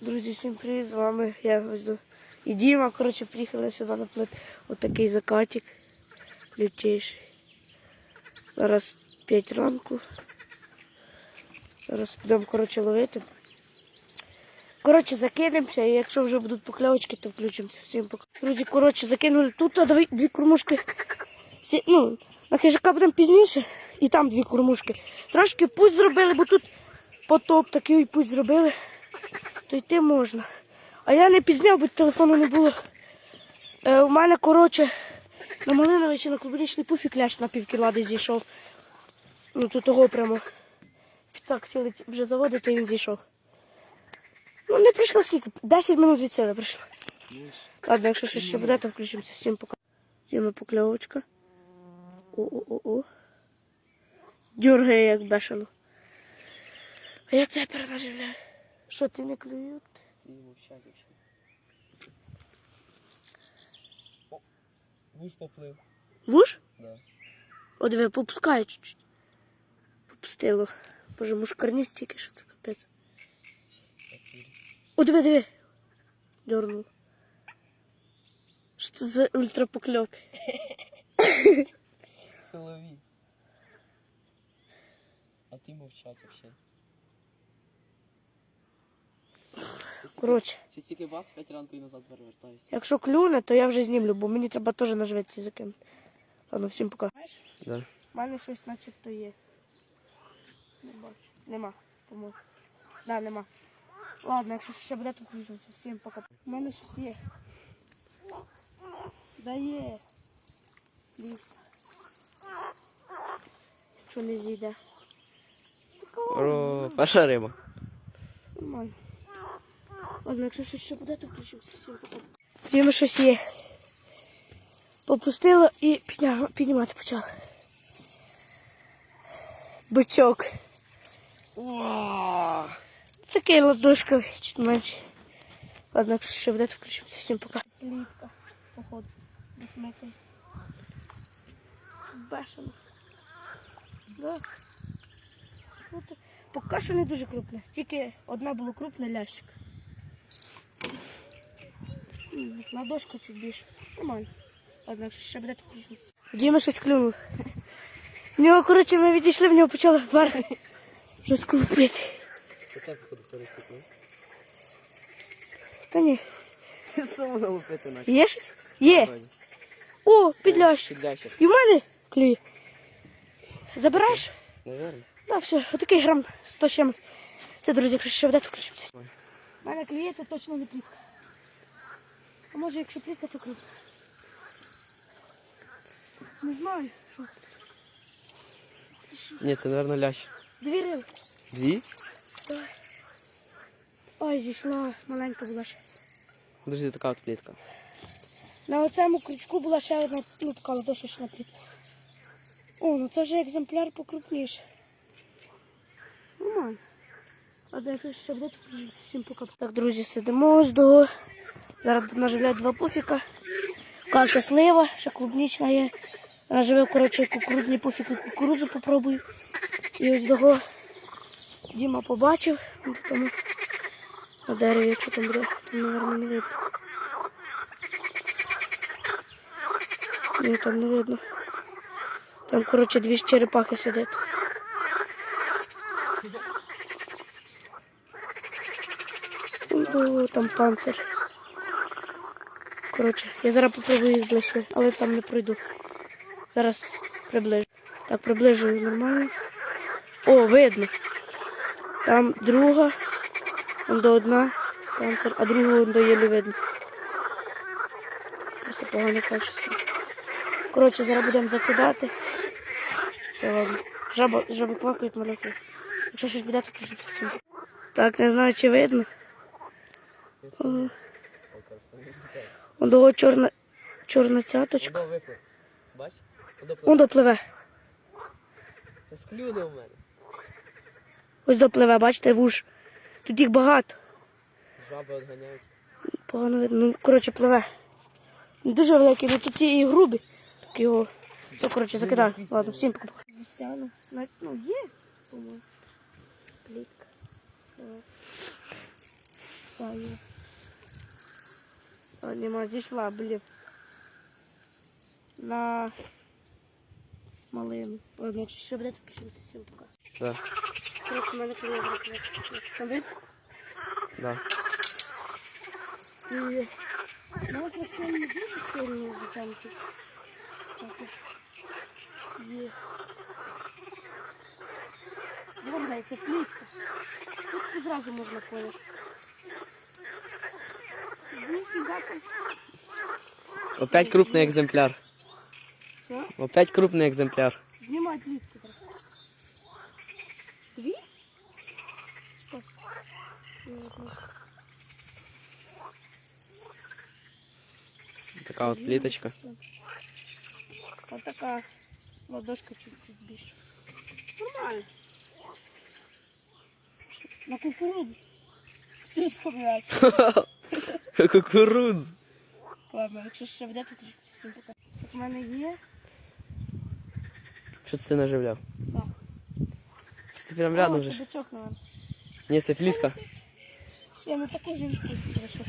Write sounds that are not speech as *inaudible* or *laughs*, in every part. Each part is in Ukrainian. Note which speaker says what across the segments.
Speaker 1: Друзі, всім привіт, з вами я ось до і Діма. Коротше, приїхали сюди на плит. Отакий закатик. Лютіший. Зараз 5 ранку. Зараз підемо, коротше, ловити. Коротше, закинемося, і якщо вже будуть покльовочки, то включимося. Всім пока. Друзі, коротше, закинули тут а дві, кормушки. Всі, ну, на хижака будемо пізніше, і там дві кормушки. Трошки путь зробили, бо тут потоп такий путь зробили то йти можна. А я не пізняв, бо телефону не було. Е, у мене, коротше, на малиновий чи на клубничний пуфік ляш на півкіла десь зійшов. Ну тут того прямо. Піцак хотіли вже заводити, він зійшов. Ну, не прийшло скільки. 10 минут від сили прийшло. Ладно, якщо щось ще буде, то включимося. Всім пока. Йдемо покльовочка. О-о-о-о. Дюргає як бешено. А я це перенаживляю. Що ти не клює?
Speaker 2: Ти мовчать вообще. О, гусь поплив.
Speaker 1: Вуш?
Speaker 2: Да.
Speaker 1: О, диви, попускає чуть-чуть. Попустило. Боже, мушкарні стільки, що це капець. О, диви, диви. Що це за ультрапокльовки?
Speaker 2: Силові. А ти мовчать вообще.
Speaker 1: Коротше,
Speaker 2: Чи стільки вас 5 ранку і назад перевертаюся.
Speaker 1: якщо клюне, то я вже знімлю, бо мені треба теж на живеці закинути. Ладно, всім пока.
Speaker 2: Да.
Speaker 1: У мене щось начебто є. Не бачу. Нема. Тому. Да, нема. Ладно, якщо ще буде, то включимося. Всім пока. У мене щось є. Да є. Блін. Що не зійде.
Speaker 2: О, перша риба.
Speaker 1: Нормально. Ладно, якщо щось ще буде, то включимося. Всім пока. Щось є. Попустило і підня... піднімати почав. Бичок. Такий ладошковий, чуть менше. Ладно, якщо ще буде, то включимося. Всім пока. Плітка, походу. без Безмекай. Бешено. Да. Ну, Поки що не дуже крупне. Тільки одна було крупне лящик. На дошку чуть більше. Нормально. Ладно, якщо ще буде, то включимося. Діма щось клюнув. В нього, коротше, ми відійшли, в нього почало пар розкупити.
Speaker 2: Це.
Speaker 1: Та ні. Є щось? Є. О, підляш.
Speaker 2: Підлящик.
Speaker 1: І в мене клює. Забираєш?
Speaker 2: Наверно.
Speaker 1: Да, все, отакий грам 100 чимось. Все, друзі, якщо ще буде, то включимося. У мене клює, це точно не плітка. А може, якщо плітка, то круто. Не знаю, що це. Ти що?
Speaker 2: Ні, це, наверно, лящ.
Speaker 1: Дві риби.
Speaker 2: Дві?
Speaker 1: Ой, зійшла, маленька була ще.
Speaker 2: Друзі, така от плітка.
Speaker 1: На оцьому крючку була ще одна ну, така ладошечна плітка. О, ну це вже екземпляр покрупніше. Нормально. А де ще буде, то всім пока. Так, друзі, сидимо ось до. Зараз наживляють два пуфіка. Каша слива, ще клубнічна є. Наживив, коротше, кукурудзні пуфіки, кукурудзу попробую. І ось того Діма побачив, тому на дереві, якщо там буде, там, мабуть, не видно. Ні, там не видно. Там, коротше, дві черепахи сидять. О, там панцир. Коротше, я зараз попробую їх ближче, але там не пройду. Зараз приближу. Так, приближую нормально. О, видно. Там друга, он до одна панцир, а другу он до єлі видно. Просто погане качество. Коротше, зараз будемо закидати. Все, ладно. Жаба, жаби квакають маленькі. Якщо щось буде, то включимося всім. Так, не знаю, чи видно. О, Он того чорна, чорна цяточка.
Speaker 2: Бач?
Speaker 1: Он допливе.
Speaker 2: Це склюне у мене.
Speaker 1: Ось допливе, бачите, вуш. Тут їх багато.
Speaker 2: Жаби відганяють.
Speaker 1: Погано видно. Ну, коротше, пливе. Не дуже великий, але тут є і грубі. Так його. Все, коротше, закидаю. Ладно, всім пока. Застягну. Ну, є, по-моєму. Плітка. Так, є. О, нема, зійшла, блін. На малину. Ладно, чи ще буде, включимося всім пока.
Speaker 2: Да,
Speaker 1: Короче, в мене клює зробилось. Там видно?
Speaker 2: да.
Speaker 1: І... Ну, от це не дуже сильно затемки. Так, от. Є. Вон, це плітка. Тут зразу можна поняти. Ніфіга там.
Speaker 2: Опять крупний екземпляр.
Speaker 1: Що?
Speaker 2: Опять крупний екземпляр.
Speaker 1: Знімай плітку. трохи. Дві? Що? Ні, ні.
Speaker 2: Така от пліточка.
Speaker 1: А така ладошка чуть-чуть більше. Нормально. На кукурудзу. Все сховлять. *laughs*
Speaker 2: Кукурудз.
Speaker 1: Ладно, якщо ще буде, то всім пока. Так в мене є.
Speaker 2: Що це ти наживляв?
Speaker 1: Так.
Speaker 2: Це ти прям рядом вже.
Speaker 1: наверное.
Speaker 2: Ні, це плітка.
Speaker 1: Я на таку жінку вийшов.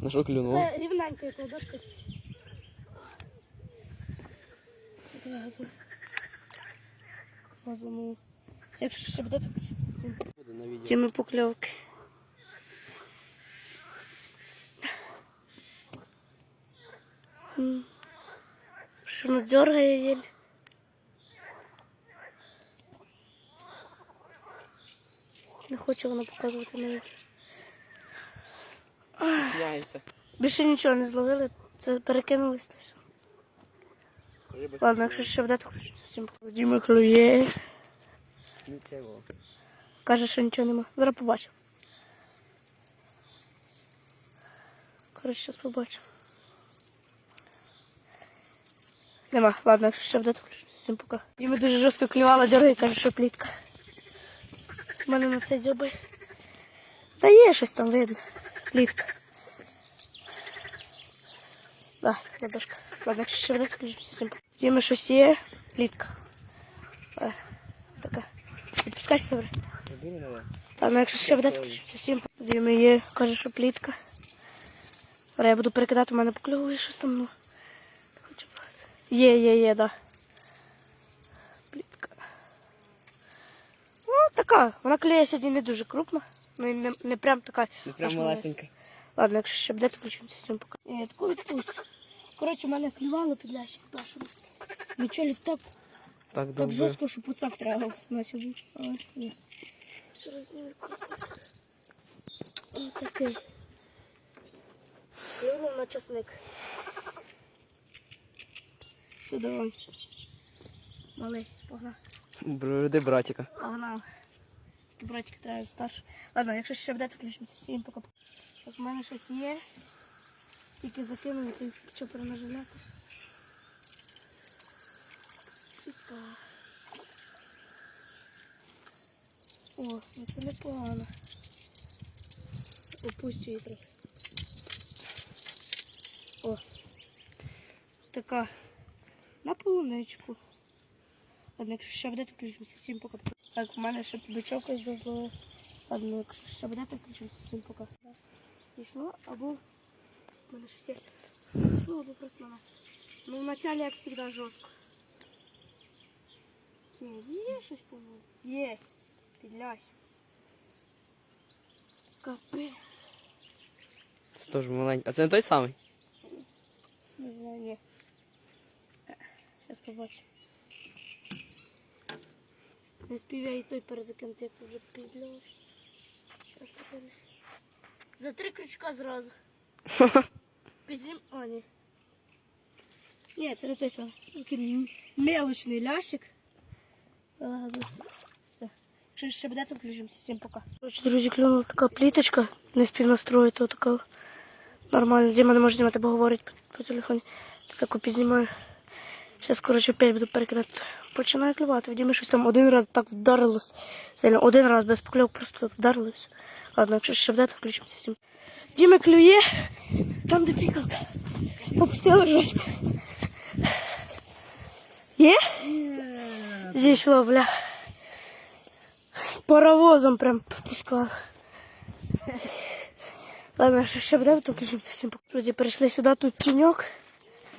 Speaker 2: На що клюнув?
Speaker 1: Це рівненько, як ладошка. Я газу. Якщо ще буде, то всім пока.
Speaker 2: На відео.
Speaker 1: Теми поклевки. Що вона дергає еле. Не хоче вона показувати на відео. Більше нічого не зловили, це перекинулись та все. Ладно, якщо ще буде, то всім. Діма клює.
Speaker 2: Нічого.
Speaker 1: Каже, що нічого нема. Зараз побачимо. Коротше, зараз побачимо. Нема. Ладно, якщо ще буде, то всім пока. Діма дуже жорстко клювала, дергає, каже, що плітка. У мене на це дзьоби. Та є щось там видно. Плітка. Да, ладошка. Ладно, якщо ще буде, то всім пока. Діма щось є. Плітка. Е, Така. Відпускайся, добре. Ладно, якщо ще буде, то включимося всім. Діма є, каже, що плітка. Зараз я буду перекидати, у мене покльовує щось там, ну. Хочу. Є, є, є, да. Плітка. Ну, така. Вона клює сьогодні не дуже крупна. Ну і не, не прям така.
Speaker 2: Не прям
Speaker 1: аж
Speaker 2: малесенька.
Speaker 1: Ладно, якщо ще буде, то включимося всім пока. Ні, таку відпустю. Коротше, в мене клювало під лящик нашому. Нічого так
Speaker 2: Так,
Speaker 1: так жорстко, що пуцак треба наче. Але ні. Зараз зніму. Ось такий. Клюнув на часник. Все, давай. Малий, погнав.
Speaker 2: Броди братика.
Speaker 1: Погнав. Тільки братик треба старше. Ладно, якщо ще буде, то включимося всім пока. Так, в мене щось є. Тільки закинули, то що перенаживляти. Опа. О, ну це непогано. Опустю її трохи. О. Така. На полуничку. Ладно, якщо ще буде, то включимося всім пока. Так, в мене ще бичок ось зазловив. Ладно, якщо ще буде, то включимося всім пока. Пішло, або в мене щось є. Пішло, або просто на нас. Ну, вначале, як завжди, жорстко. Є щось, по-моєму. Є. Підлясь. Капець.
Speaker 2: Це теж маленький. А це не той самий?
Speaker 1: Не знаю, ні. Зараз побачу. Не спів і той перезакинути, як вже підляш. Зараз покажусь. За три крючка зразу. *laughs* Пізнім. О, ні. Ні, це не той самий. Такий мелочний лящик. Ага, все. Якщо ще буде, то включимося. Всім пока. Короче, друзі, клюнула така пліточка. Не спів настроїти отака. Нормально. Діма не може знімати, бо говорить по, по телефоні. Так таку підзнімаю. Зараз, коротше, опять буду перекидати. Починає клювати. В Діми щось там один раз так вдарилось. Сильно один раз без покльовок просто так вдарилось. Ладно, якщо ще буде, то включимося всім. Діма клює. Там де пікалка. Попустила жорстко. Є? Зійшло, бля. Паровозом прям пускала. Ладно, що ще буде, то включимося всім. Друзі, перейшли сюди, тут тіньок.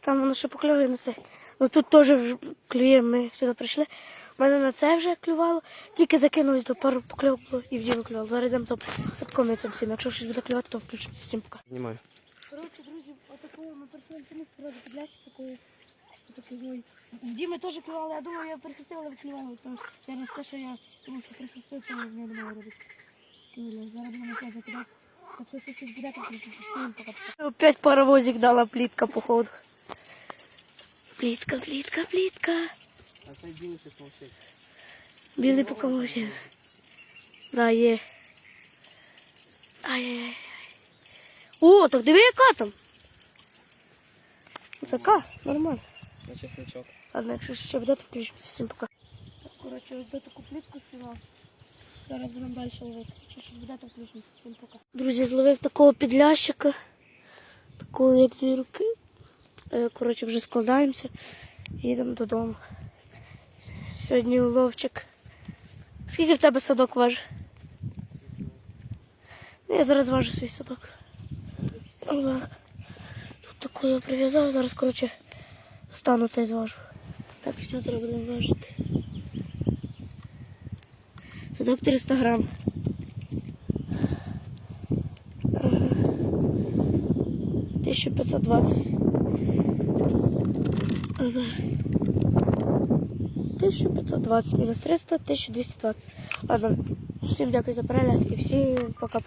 Speaker 1: Там воно ще покльовує на це. Ну тут теж клює, ми сюди прийшли. У мене на це вже клювало. Тільки закинулись до пару покльовок було і в діло клювало. Зараз йдемо то садком цим всім. Якщо щось буде клювати, то включимося всім пока.
Speaker 2: Знімаю.
Speaker 1: Коротше, друзі, отакого ми прийшли на підлящик такої. Діми теж клювали, я думаю, я перехрестила, але клювали. Тому що через те, що я думаю, що перехрестив, то я не маю робити. Зараз будемо опять закидати. Пока. Опять паровозик дала плітка, походу. Плітка, плітка, плітка.
Speaker 2: А це білий мовчить.
Speaker 1: Білий поколочен. Да, є. Ай-яй-яй. О, так диви, яка там. Така, нормально.
Speaker 2: На чесничок.
Speaker 1: Ладно, якщо ще буде, то включимося всім пока. Коротше, ось до таку плитку співав. Зараз будемо далі ловити. Якщо щось буде, то включимося всім пока. Друзі, зловив такого підлящика. Такого, як дві руки. Е, Коротше, вже складаємося. Їдемо додому. Сьогодні уловчик. Скільки в тебе садок важить? Ну, Я зараз важу свій садок. Тут таку я прив'язав, зараз, коротше, стану та й зважу. Так, все зараз будемо важити. Садок 300 грам. Ага. 1520. Ага. 1520 мінус 300, 1220. Ладно, всім дякую за перегляд і всім пока.